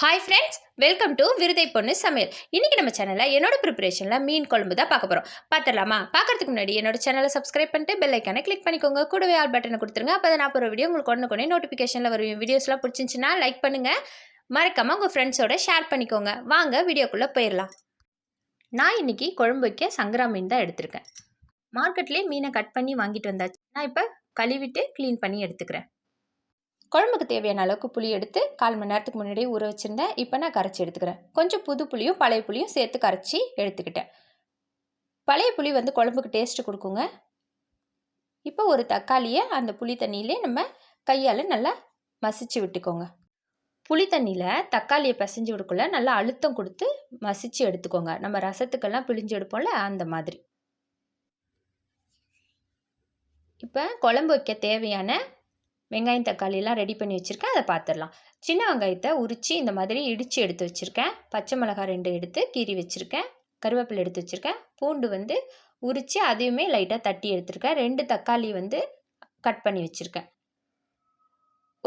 Hi friends welcome to விருதை பொண்ணு சமையல். இன்றைக்கி நம்ம சேனலில் என்னோட ப்ரிப்பரேஷனில் மீன் குழம்பு தான் பார்க்க போகிறோம் பார்த்துடலாமா? பார்க்கறதுக்கு முன்னாடி என்னோட சேனலை சப்ஸ்கிரைப் பண்ணிட்டு பெல் ஐக்கானை கிளிக் பண்ணிக்கோங்க. கூடவே ஆல் பட்டனை கொடுத்துருங்க. அப்போ தான் நான் போகிற வீடியோ உங்களுக்கு ஒன்று கொண்டே நோட்டிஃபிகேஷனில் வரும். வீடியோஸ்லாம் பிடிச்சிச்சின்னா லைக் பண்ணுங்கள் மறக்காமல் உங்கள் ஃப்ரெண்ட்ஸோட ஷேர் பண்ணிக்கோங்க. வாங்க வீடியோக்குள்ளே போயிடலாம். நான் இன்னைக்கு குழம்பு வைக்க சங்கரா மீன் தான் எடுத்திருக்கேன். மார்க்கெட்லேயே மீனை கட் பண்ணி வாங்கிட்டு வந்தாச்சு. நான் இப்போ கழுவிட்டு க்ளீன் பண்ணி எடுத்துக்கிறேன். குழம்புக்கு தேவையான அளவுக்கு புளி எடுத்து கால் மணி நேரத்துக்கு முன்னாடியே ஊற வச்சுருந்தேன். இப்போ நான் கரைச்சி எடுத்துக்கிறேன். கொஞ்சம் புது புளியும் பழைய புளியும் சேர்த்து கரைச்சி எடுத்துக்கிட்டேன். பழைய புளி வந்து குழம்புக்கு டேஸ்ட்டு கொடுக்குங்க. இப்போ ஒரு தக்காளியை அந்த புளி தண்ணியிலே நம்ம கையால் நல்லா மசிச்சு விட்டுக்கோங்க. புளி தண்ணியில் தக்காளியை பிசைஞ்சு விடக்குள்ள நல்லா அழுத்தம் கொடுத்து மசிச்சு எடுத்துக்கோங்க. நம்ம ரசத்துக்கெல்லாம் பிழிஞ்சு எடுப்போம்ல அந்த மாதிரி. இப்போ குழம்பு வைக்க தேவையான வெங்காயம் தக்காளியெல்லாம் ரெடி பண்ணி வச்சுருக்கேன். அதை பார்த்துடலாம் சின்ன வெங்காயத்தை உரித்து இந்த மாதிரி இடித்து எடுத்து வச்சுருக்கேன். பச்சை மிளகாய் ரெண்டு எடுத்து கீறி வச்சுருக்கேன். கருவேப்பிலை எடுத்து வச்சுருக்கேன். பூண்டு வந்து உரித்து அதையுமே லைட்டாக தட்டி எடுத்திருக்கேன். ரெண்டு தக்காளி வந்து கட் பண்ணி வச்சுருக்கேன்.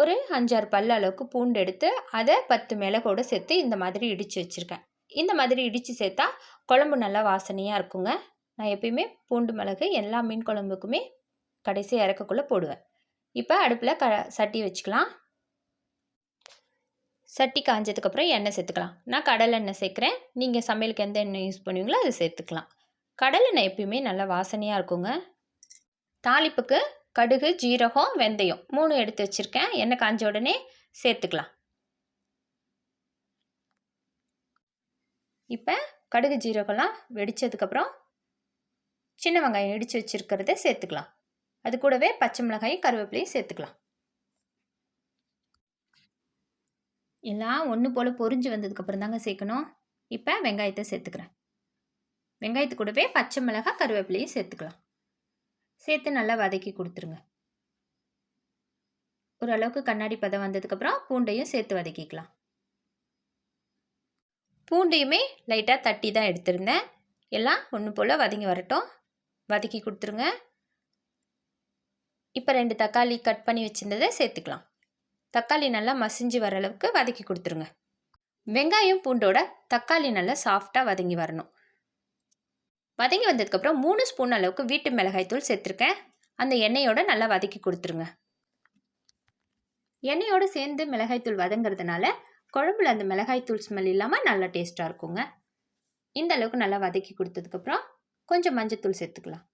ஒரு அஞ்சாறு பல்லு அளவுக்கு பூண்டு எடுத்து அதை பத்து மிளகோடு சேர்த்து இந்த மாதிரி இடித்து வச்சுருக்கேன். இந்த மாதிரி இடித்து சேர்த்தா குழம்பு நல்லா வாசனையாக இருக்குங்க. நான் எப்பயுமே பூண்டு மிளகு எல்லா மீன் குழம்புக்குமே கடைசி இறக்கக்குள்ளே போடுவேன். இப்போ அடுப்பில் க சட்டி வச்சுக்கலாம். சட்டி காஞ்சதுக்கப்புறம் எண்ணெய் சேர்த்துக்கலாம். நான் கடலை எண்ணெய் சேர்க்குறேன். நீங்கள் சமையலுக்கு எந்த எண்ணெய் யூஸ் பண்ணுவீங்களோ அதை சேர்த்துக்கலாம். கடலெண்ணெய் எப்பயுமே நல்லா வாசனையாக இருக்குங்க. தாளிப்புக்கு கடுகு ஜீரகம் வெந்தயம் மூணு எடுத்து வச்சுருக்கேன். எண்ணெய் காஞ்ச உடனே சேர்த்துக்கலாம். இப்போ கடுகு ஜீரகம்லாம் வெடித்ததுக்கப்புறம் சின்ன வெங்காயம் இடித்து வச்சுருக்கிறத சேர்த்துக்கலாம். அது கூடவே பச்சை மிளகாயும் கருவேப்பிலையும் சேர்த்துக்கலாம். எல்லாம் ஒன்று போல் பொரிஞ்சு வந்ததுக்கப்புறம் தாங்க சேர்க்கணும். இப்போ வெங்காயத்தை சேர்த்துக்கிறேன். வெங்காயத்து கூடவே பச்சை மிளகாய் கருவேப்பிலையும் சேர்த்துக்கலாம். சேர்த்து நல்லா வதக்கி கொடுத்துருங்க. ஓரளவுக்கு கண்ணாடி பதம் வந்ததுக்கப்புறம் பூண்டையும் சேர்த்து வதக்கிக்கலாம். பூண்டையுமே லைட்டாக தட்டி தான் எடுத்திருந்தேன். எல்லாம் ஒன்று போல் வதங்கி வரட்டும். வதக்கி கொடுத்துருங்க. இப்போ ரெண்டு தக்காளி கட் பண்ணி வச்சுருந்ததை சேர்த்துக்கலாம். தக்காளி நல்லா மசிஞ்சு வர அளவுக்கு வதக்கி கொடுத்துருங்க. வெங்காயம் பூண்டோட தக்காளி நல்லா சாஃப்டாக வதங்கி வரணும். வதங்கி வந்ததுக்கப்புறம் மூணு ஸ்பூன் அளவுக்கு வீட்டு மிளகாய்த்தூள் சேர்த்துருக்கேன். அந்த எண்ணெயோட நல்லா வதக்கி கொடுத்துருங்க. எண்ணெயோடு சேர்ந்து மிளகாய்த்தூள் வதங்கிறதுனால குழம்புல அந்த மிளகாய்த்தூள் ஸ்மெல் இல்லாமல் நல்லா டேஸ்ட்டாக இருக்குங்க. இந்த அளவுக்கு நல்லா வதக்கி கொடுத்ததுக்கப்புறம் கொஞ்சம் மஞ்சத்தூள் சேர்த்துக்கலாம்.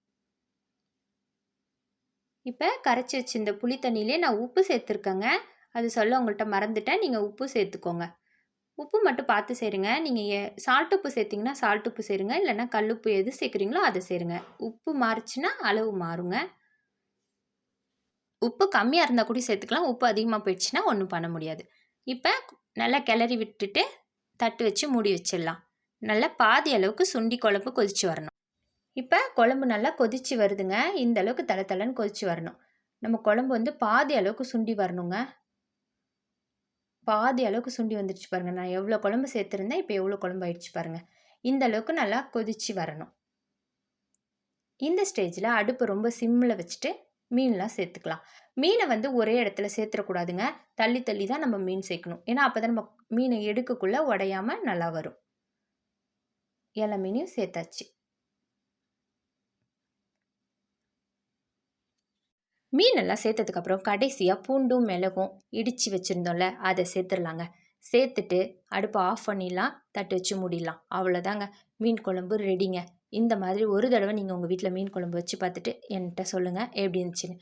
இப்போ கரைச்சி வச்சிருந்த புளி தண்ணியிலே நான் உப்பு சேர்த்துருக்கேங்க. அது சொல்ல உங்கள்கிட்ட மறந்துட்டேன். நீங்கள் உப்பு சேர்த்துக்கோங்க. உப்பு மட்டும் பார்த்து சேருங்க. நீங்கள் சால்ட் உப்பு சேர்த்திங்கன்னா சால்ட் உப்பு சேருங்க. இல்லைன்னா கல்லுப்பு எது சேர்க்குறீங்களோ அதை சேருங்க. உப்பு மாறுச்சுன்னா அளவு மாறுங்க. உப்பு கம்மியாக இருந்தால் கூட சேர்த்துக்கலாம். உப்பு அதிகமாக போயிடுச்சுன்னா ஒன்றும் பண்ண முடியாது. இப்போ நல்லா கிளறி விட்டுட்டு தட்டு வச்சு மூடி வச்சிடலாம். நல்லா பாதி அளவுக்கு சுண்டி குழம்பு கொதிச்சு வரணும். இப்போ குழம்பு நல்லா கொதிச்சு வருதுங்க. இந்த அளவுக்கு தலை தலைன்னு கொதிச்சு வரணும். நம்ம குழம்பு வந்து பாதி அளவுக்கு சுண்டி வரணுங்க. பாதி அளவுக்கு சுண்டி வந்துடுச்சு பாருங்கள் நான் எவ்வளோ குழம்பு சேர்த்துருந்தேன் இப்போ எவ்வளோ குழம்பு ஆயிடுச்சு பாருங்கள் இந்த அளவுக்கு நல்லா கொதிச்சு வரணும். இந்த ஸ்டேஜில் அடுப்பு ரொம்ப சிம்மில் வச்சுட்டு மீன்லாம் சேர்த்துக்கலாம். மீனை வந்து ஒரே இடத்துல சேர்த்துடக்கூடாதுங்க. தள்ளி தள்ளி தான் நம்ம மீன் சேர்க்கணும். ஏன்னா அப்போ தான் நம்ம மீனை எடுக்கக்குள்ளே உடையாமல் நல்லா வரும். எல்லா மீனையும் சேர்த்தாச்சு. மீனெல்லாம் சேர்த்ததுக்கப்புறம் கடைசியாக பூண்டும் மிளகும் இடித்து வச்சுருந்தோம்ல அதை சேர்த்துடலாங்க. சேர்த்துட்டு அடுப்பை ஆஃப் பண்ணிடலாம் தட்டு வச்சு மூடிடலாம். அவ்வளோதாங்க. மீன் குழம்பு ரெடிங்க இந்த மாதிரி ஒரு தடவை நீங்கள் உங்கள் வீட்டில் மீன் குழம்பு வச்சு பார்த்துட்டு என்கிட்ட சொல்லுங்கள் எப்படி இருந்துச்சுன்னு.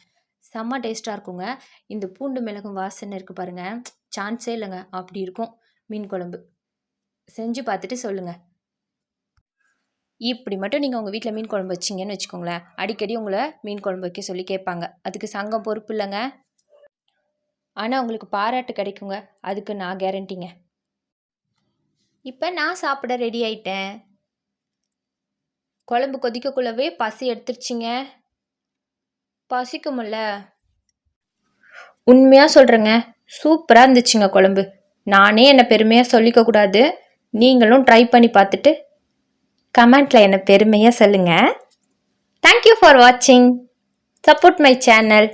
செம்ம டேஸ்ட்டாக இருக்குங்க. இந்த பூண்டு மிளகும் வாசனை இருக்குது பாருங்கள் சான்ஸே இல்லைங்க. அப்படி இருக்கும் மீன் குழம்பு. செஞ்சு பார்த்துட்டு சொல்லுங்கள் இப்படி மட்டும் நீங்கள் உங்கள் வீட்டில் மீன் குழம்பு வச்சிங்கன்னு வச்சுக்கோங்களேன். அடிக்கடி உங்களை மீன் குழம்பு வைக்க சொல்லி கேட்பாங்க. அதுக்கு சங்கம் பொறுப்பு இல்லைங்க. ஆனால் உங்களுக்கு பாராட்டு கிடைக்குங்க. அதுக்கு நான் கேரண்டிங்க இப்போ நான் சாப்பிட ரெடி ஆயிட்டேன். குழம்பு கொதிக்கக்குள்ளவே பசி எடுத்துருச்சிங்க. பசிக்குமில்ல உண்மையாக சொல்கிறேங்க சூப்பராக இருந்துச்சுங்க குழம்பு. நானே என்னை பெருமையாக சொல்லிக்க கூடாது. நீங்களும் ட்ரை பண்ணி பார்த்துட்டு கமெண்ட்டில் என்னை பெருமையாக சொல்லுங்கள் தேங்க்யூ ஃபார் வாட்சிங் சப்போர்ட் மை சேனல்